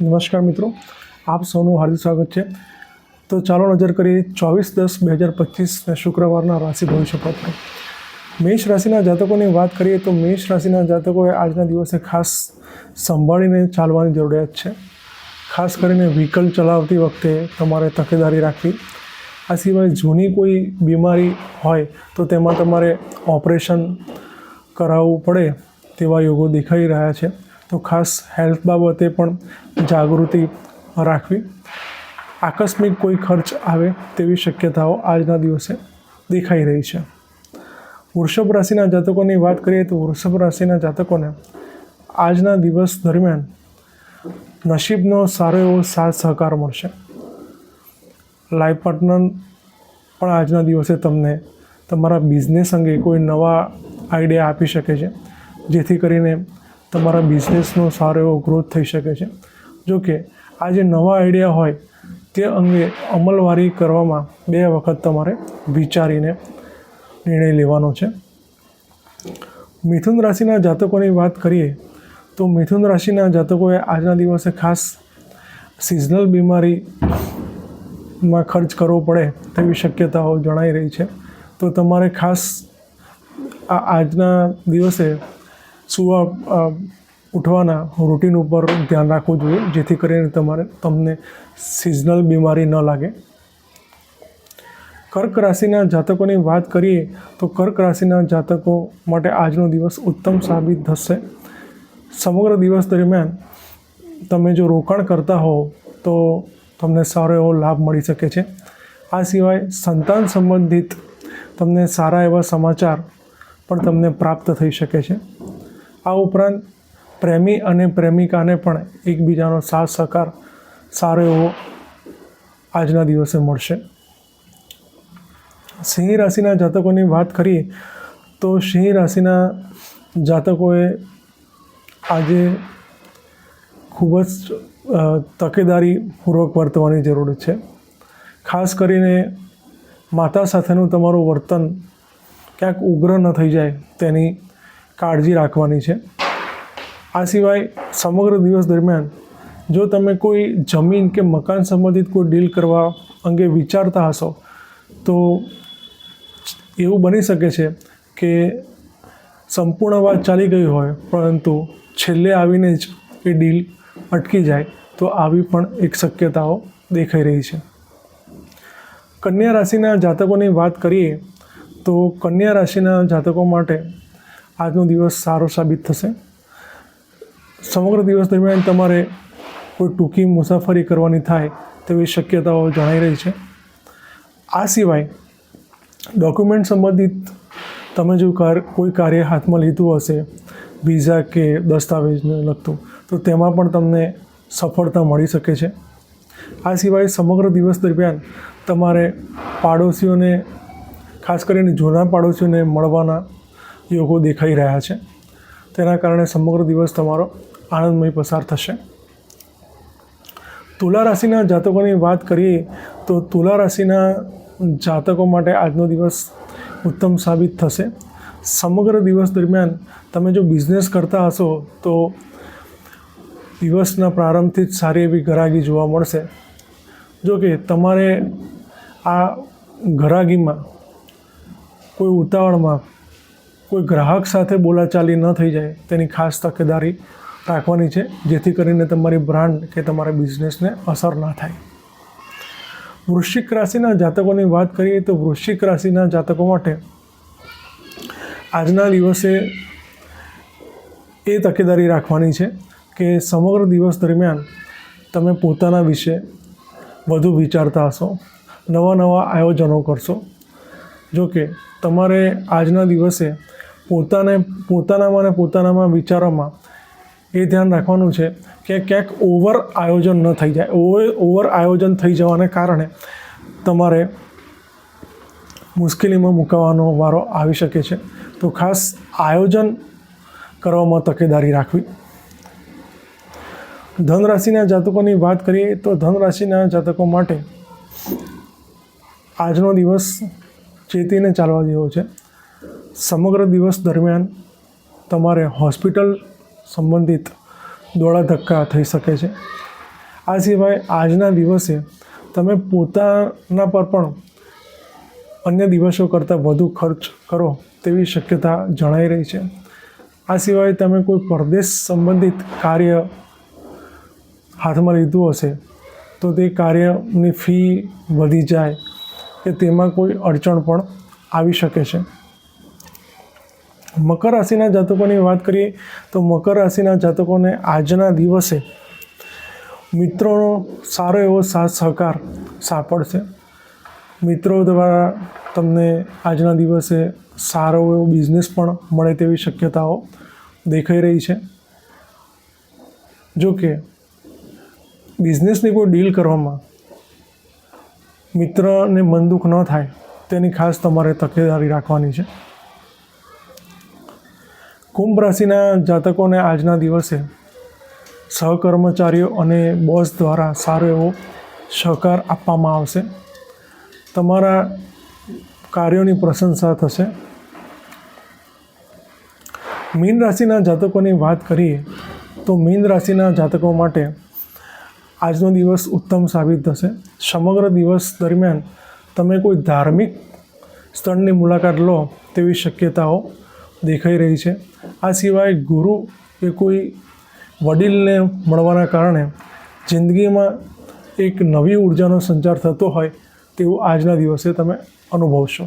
નમસ્કાર મિત્રો, આપ સૌનું હાર્દિક સ્વાગત છે. તો ચાલો નજર કરીએ ચોવીસ દસ બે હજાર પચીસના શુક્રવારના રાશિ ભવિષ્ય પત્ર મેષ રાશિના જાતકોની વાત કરીએ તો મેષ રાશિના જાતકોએ આજના દિવસે ખાસ સંભાળીને ચાલવાની જરૂરિયાત છે. ખાસ કરીને વ્હીકલ ચલાવતી વખતે તમારે તકેદારી રાખવી. આ સિવાય જૂની કોઈ બીમારી હોય તો તેમાં તમારે ઓપરેશન કરાવવું પડે તેવા યોગો દેખાઈ રહ્યા છે. તો ખાસ હેલ્થ બાબતે પણ જાગૃતિ રાખવી. આકસ્મિક કોઈ ખર્ચ આવે તેવી શક્યતાઓ આજના દિવસે દેખાઈ રહી છે. વૃષભ રાશિના જાતકોની વાત કરીએ તો વૃષભ રાશિના જાતકોને આજના દિવસ દરમિયાન નસીબનો સારો એવો સાથ સહકાર મળશે. લાઈફ પાર્ટનર પણ આજના દિવસે તમને તમારા બિઝનેસ અંગે કોઈ નવા આઈડિયા આપી શકે છે. જેથી કરીને તમારા બિઝનેસનો સારો એવો ગ્રોથ થઈ શકે છે. જો કે, આ જે નવા આઈડિયા હોય, તે અંગે અમલવારી કરવામાં બે વખત તમારે વિચારીને નિર્ણય લેવાનો છે. મિથુન રાશિના જાતકોની વાત કરીએ, તો મિથુન રાશિના જાતકોએ આજના દિવસે ખાસ સિઝનલ બીમારીમાં ખર્ચ કરવો પડે તેવી શક્યતાઓ જણાઈ રહી છે. તો તમારે ખાસ આજના દિવસે સુવા ઉઠવાના રૂટીન ઉપર ધ્યાન રાખવું જોઈએ, જેથી કરીને તમારે, તમને સિઝનલ બીમારી ન લાગે. કર્ક રાશિના જાતકોની વાત કરીએ, તો કર્ક રાશિના જાતકો માટે આજનો દિવસ ઉત્તમ સાબિત થશે. સમગ્ર દિવસ દરમિયાન તમે જો રોકાણ કરતા હો તો તમને સારો એવો લાભ મળી શકે છે. આ સિવાય સંતાન સંબંધિત તમને સારા એવા સમાચાર પણ તમને પ્રાપ્ત થઈ શકે છે. આ ઉપરાંત પ્રેમી અને પ્રેમિકાને પણ એકબીજાનો સાથ, સહકાર, સારો એવો આજના દિવસે મળશે. સિંહ રાશિના જાતકોની વાત કરીએ તો સિંહ રાશિના જાતકોએ આજે ખૂબ જ તકેદારીપૂર્વક વર્તવાની જરૂર છે. ખાસ કરીને માતા સાથેનું તમારું વર્તન ક્યાંક ઉગ્ર ન થઈ જાય તેની કાળજી રાખવાની છે. આ સિવાય સમગ્ર દિવસ દરમિયાન જો તમે કોઈ જમીન કે મકાન સંબંધિત કોઈ ડીલ કરવા અંગે વિચારતા હશો, તો એવું બની શકે છે કે સંપૂર્ણ વાત ચાલી ગઈ હોય, પરંતુ છેલ્લે આવીને જ એ ડીલ અટકી જાય, તો આવી પણ એક શક્યતાઓ દેખાઈ રહી છે. કન્યા રાશિના જાતકોની વાત કરીએ, તો કન્યા રાશિના જાતકો માટે આજનો દિવસ સારો સાબિત થશે. સમગ્ર દિવસ દરમિયાન તમારે કોઈ ટૂંકી મુસાફરી કરવાની થાય તેવી શક્યતાઓ જણાઈ રહી છે. આ સિવાય ડોક્યુમેન્ટ સંબંધિત તમે જો કાર, કોઈ કાર્ય હાથમાં લીધું હશે, વિઝા કે દસ્તાવેજને લગતું, તો તેમાં પણ તમને સફળતા મળી શકે છે. આ સિવાય સમગ્ર દિવસ દરમિયાન તમારે પાડોશીઓને, ખાસ કરીને જૂના પાડોશીઓને મળવાના યોગો દેખાઈ રહ્યા છે. તેના કારણે સમગ્ર દિવસ તમારો આનંદમય પસાર થશે. તુલા રાશિના જાતકોની વાત કરીએ તો તુલા રાશિના જાતકો માટે આજનો દિવસ ઉત્તમ સાબિત થશે. સમગ્ર દિવસ દરમિયાન તમે જો બિઝનેસ કરતા હશો તો દિવસના પ્રારંભથી જ સારી એવી ઘરાગી જોવા મળશે. જો કે તમારે આ ઘરાગીમાં કોઈ ઉતાવળમાં કોઈ ગ્રાહક સાથે બોલાચાલી ન થઈ જાય, તેની ખાસ તકેદારી રાખવાની છે, જેથી કરીને તમારી બ્રાન્ડ કે તમારા બિઝનેસને અસર ના થાય. વૃશ્ચિક રાશિના જાતકોની વાત કરીએ તો વૃશ્ચિક રાશિના જાતકો માટે આજના દિવસે એ તકેદારી રાખવાની છે કે સમગ્ર દિવસ દરમિયાન તમે પોતાના વિશે વધુ વિચારતા હશો, નવા નવા આયોજનો કરશો. જો કે તમારે આજના દિવસે પોતાને પોતાનામાં અને પોતાનામાં વિચારોમાં એ ધ્યાન રાખવાનું છે કે ક્યાંક ઓવર આયોજન ન થઈ જાય. ઓવર આયોજન થઈ જવાને કારણે તમારે મુશ્કેલીમાં મુકાવાનો વારો આવી શકે છે. તો ખાસ આયોજન કરવામાં તકેદારી રાખવી. ધનરાશિના જાતકોની વાત કરીએ તો ધનરાશિના જાતકો માટે આજનો દિવસ ચેતીને ચાલવા જેવો છે. સમગ્ર દિવસ દરમિયાન તમારે હોસ્પિટલ સંબંધિત દોડા ધક્કા થઈ શકે છે. આ સિવાય આજના દિવસે તમે પોતાના પર પણ અન્ય દિવસો કરતાં વધુ ખર્ચ કરો તેવી શક્યતા જણાઈ રહી છે. આ સિવાય તમે કોઈ પરદેશ સંબંધિત કાર્ય હાથમાં લીધું હશે તો તે કાર્યની ફી વધી જાય કે તેમાં કોઈ અડચણ પણ આવી શકે છે. મકર રાશિના જાતકોની વાત કરીએ તો મકર રાશિના જાતકોને આજના દિવસે મિત્રોનો સારો એવો સાથ સહકાર સાંપડશે. મિત્રો દ્વારા તમને આજના દિવસે સારો એવો બિઝનેસ પણ મળે તેવી શક્યતાઓ દેખાઈ રહી છે. જો કે બિઝનેસની કોઈ ડીલ કરવામાં મિત્રને મન દુઃખ ન થાય તેની ખાસ તમારે તકેદારી રાખવાની છે. કુંભ રાશિના જાતકોને આજના દિવસે સહકર્મચારીઓ અને બોસ દ્વારા સારો એવો સહકાર આપવામાં આવશે. તમારા કાર્યોની પ્રશંસા થશે. મીન રાશિના જાતકોની વાત કરીએ તો મીન રાશિના જાતકો માટે આજનો દિવસ ઉત્તમ સાબિત થશે. સમગ્ર દિવસ દરમિયાન તમે કોઈ ધાર્મિક સ્થળની મુલાકાત લો તેવી શક્યતાઓ દેખાઈ રહી છે. આ સિવાય ગુરુ કે કોઈ વડીલને મળવાના કારણે જિંદગીમાં એક નવી ઉર્જાનો સંચાર થતો હોય તેવું આજના દિવસે તમે અનુભવશો.